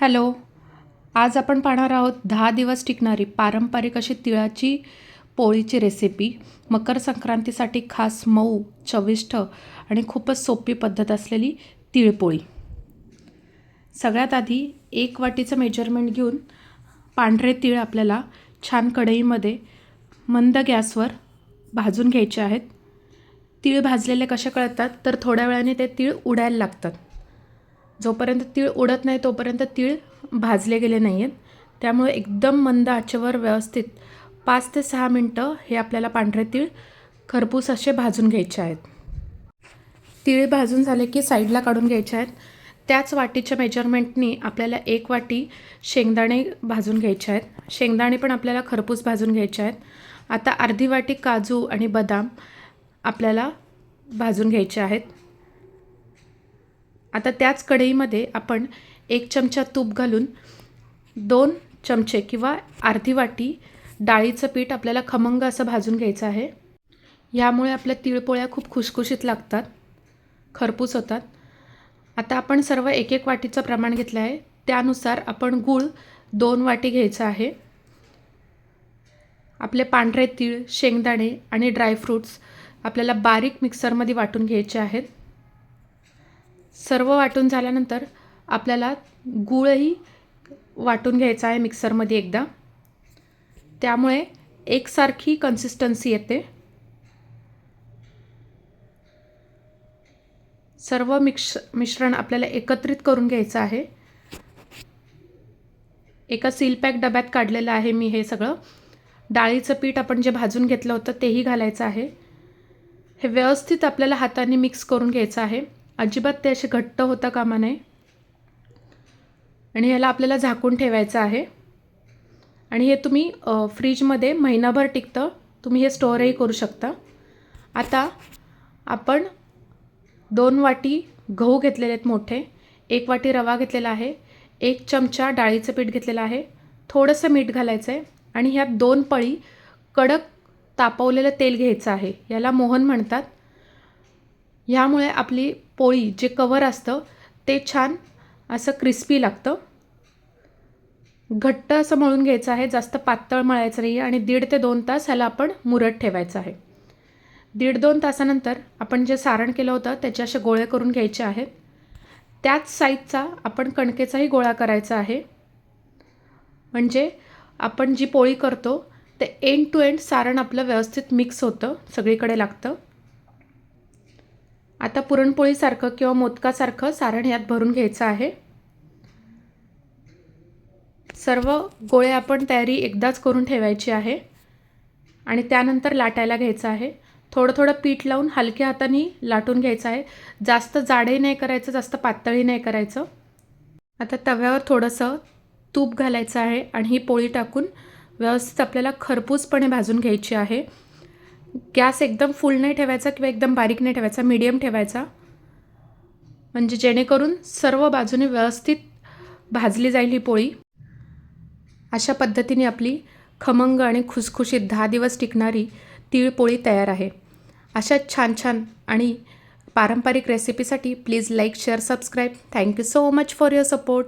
Hello. आज आपण पाहणार आहोत दहा दिवस टिकणारी पारंपरिक अशी तिळाची पोळीची रेसिपी मकर संक्रांतीसाठी खास मऊ चविष्ट आणि खूपच सोपी पद्धत असलेली तिळपोळी सगळ्यात आधी एक वाटीचं मेजरमेंट घेऊन पांढरे तीळ आपल्याला छान कढईमध्ये मंद गॅसवर भाजून घ्यायचे आहेत. तीळ भाजलेले कसे कळतात? तर थोड्या वेळाने ते तीळ उडायला लागतात. जोपर्यंत तीळ उडत नाही तोपर्यंत तीळ भाजले गेले नाही आहेत त्यामुळे एकदम मंद आचेवर व्यवस्थित पाच ते सहा मिनटं हे आपल्याला पांढरे तीळ खरपूस असे भाजून घ्यायचे आहेत. तीळ भाजून झाले की साईडला काढून घ्यायचे आहेत. त्याच वाटीच्या मेजरमेंटनी आपल्याला एक वाटी शेंगदाणे भाजून घ्यायचे आहेत. शेंगदाणे पण आपल्याला खरपूस भाजून घ्यायचे आहेत. आता अर्धी वाटी काजू आणि बदाम आपल्याला भाजून घ्यायचे आहेत. आता त्याच कढईमध्ये आपण एक चमचा तूप घालून दोन चमचे किंवा अर्धी वाटी डाळीचं पीठ आपल्याला खमंग असं भाजून घ्यायचं आहे. यामुळे आपल्या तिळपोळ्या खूप खुशखुशीत लागतात खरपूस होतात. आता आपण सर्व एक एक वाटीचं प्रमाण घेतलं आहे. त्यानुसार आपण गूळ दोन वाटी घ्यायचं आहे. आपले पांढरे तीळ शेंगदाणे आणि ड्रायफ्रूट्स आपल्याला बारीक मिक्सरमध्ये वाटून घ्यायचे आहेत. सर्व वाटून झाल्यानंतर आपल्याला गूळही वाटून घ्यायचा आहे मिक्सरमध्ये एकदा. त्यामुळे एकसारखी कन्सिस्टन्सी येते. सर्व मिक्स मिश्रण आपल्याला एकत्रित करून घ्यायचं आहे. एका सीलपॅक डब्यात काढलेलं आहे मी हे सगळं. डाळीचं पीठ आपण जे भाजून घेतलं होतं तेही घालायचं आहे. हे व्यवस्थित आपल्याला हाताने मिक्स करून घ्यायचं आहे. अजिबात ते असे घट्ट होता कामा नये. आणि ह्याला आपल्याला झाकून ठेवायचं आहे. आणि हे तुम्ही फ्रीजमध्ये महिनाभर टिकतं. तुम्ही हे स्टोअरही करू शकता. आता आपण दोन वाटी गहू घेतलेले आहेत मोठे. एक वाटी रवा घेतलेला आहे. एक चमचा डाळीचं पीठ घेतलेलं आहे. थोडंसं मीठ घालायचं आहे. आणि ह्यात दोन पळी कडक तापवलेलं तेल घ्यायचं आहे. याला मोहन म्हणतात. ह्यामुळे आपली पोळी जे कवर असतं ते छान असं क्रिस्पी लागतं. घट्ट असं मळून घ्यायचं आहे जास्त पातळ मळायचं नाही आणि दीड ते दोन तास ह्याला आपण मुरत ठेवायचं आहे. दीड दोन तासानंतर आपण जे सारण केलं होतं त्याचे असे गोळे करून घ्यायचे आहेत त्याच साईजचा आपण कणकेचाही गोळा करायचा आहे. म्हणजे आपण जी पोळी करतो ते एंड टू एंड सारण आपलं व्यवस्थित मिक्स होतं सगळीकडे लागतं. आता पुरणपोळीसारखं किंवा मोदकासारखं सारण यात भरून घ्यायचं आहे. सर्व गोळे आपण तयारी एकदाच करून ठेवायची आहे. आणि त्यानंतर लाटायला घ्यायचं आहे. थोडं थोडं पीठ लावून हलक्या हाताने लाटून घ्यायचं आहे. जास्त जाडही नाही करायचं जास्त पातळी नाही करायचं. आता तव्यावर थोडंसं तूप घालायचं आहे आणि ही पोळी टाकून व्यवस्थित आपल्याला खरपूसपणे भाजून घ्यायची आहे. गॅस एकदम फुल नाही ठेवायचा किंवा एकदम बारीक नाही ठेवायचा मीडियम ठेवायचा. म्हणजे जेणेकरून सर्व बाजूने व्यवस्थित भाजली जाईल ही पोळी. अशा पद्धतीने आपली खमंग आणि खुसखुशीत दहा दिवस टिकणारी तिळपोळी तयार आहे. अशा छान छान आणि पारंपरिक रेसिपीसाठी please like share subscribe thank you so much for your support